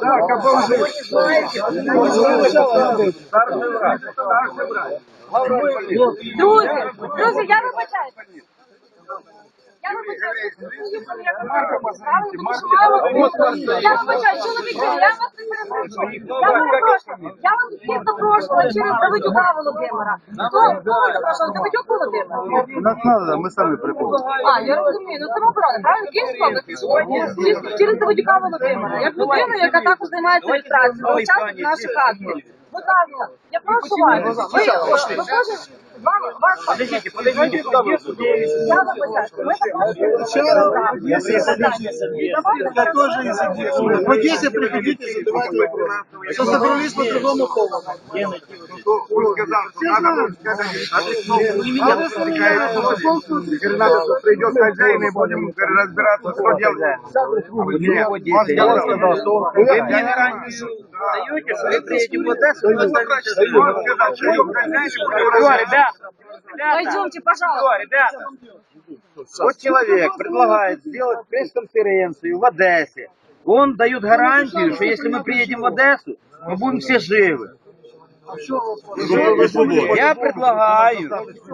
Так, а бомжи. Старший врач. Старший врач. Друзі, друзі, я вибачаюся. Я вибачаюся. Я вибачаюся, чоловіки, я вас не перепрошую. Я вас прошу, я вас всіх запрошувала через Давидюка Володимира. Хто кого запрошувала? Давидюк Володимир? Нас надо, ми самі приходимо. А, я розумію, ну самооборона, правильно? Київська область? Через Давидюка Володимира. Як людина, яка також займається ілюстрацією, учасник наших акцій. Будь ласка, я прошу вас. Ви, ви кожен, вам, вас, Подождите, подождите, куда вы? я вибачаюся. Ми також Я тоже из Одессы. В Одессе приходите, задавайте вопросы. Что собрались по другому поводу. Он сказал, что надо будет сказать, а ты снова не меня Придет хозяин и будем разбираться, что делать. Нет, он сказал, что Вы мне гарантию даете, что вы приедете в Одессу, вы останетесь живы? он сказал, что идет хозяин и будем Все, разбираться. ребята, Пойдемте, пожалуйста. все, ребята. Вот человек предлагает сделать пресс-конференцию в Одессе. Он дает гарантию, что если мы приедем в Одессу, мы будем все живы. Я предлагаю,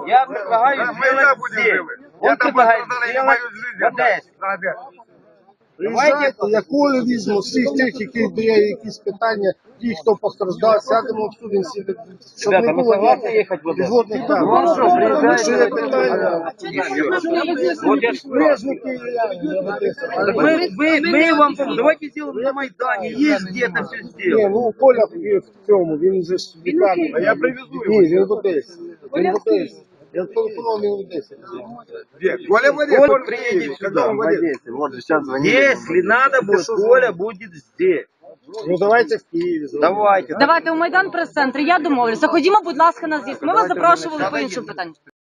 я предлагаю Да, Мы и так сделать будем здесь. живы. Он Я там предлагает пострадали сделать мою жизнь. в Одессе. Приїжджайте, я колю візьму, всіх тих, які де є якісь питання, ті, хто постраждав, сядемо обсудимо всі, щоб Ребята, не ми було согласні ніяких їхати в Одесу? підводних там. Ну, що, приїжджайте. Якщо є питання, Вот я ж мережники, я Так мы, мы, мы вам поможем. Давайте сделаем на Майдане. Есть где-то все Ні, сделано. ну Коля в цьому, він же ж в лікарні. А я привезу його. Ні, він в Одесі. Він в Одесі. Я телефонував, в Одесі. Коля в Одессе, Коля приедет сюда, в Одессе. Вот сейчас звонили. Если надо будет, Коля будет здесь. Ну давайте в Києві. Давайте. Давайте у Майдан прес-центр, я домовлюся. Ходімо, будь ласка, на з'їзд. Ми вас запрошували по іншому питанню.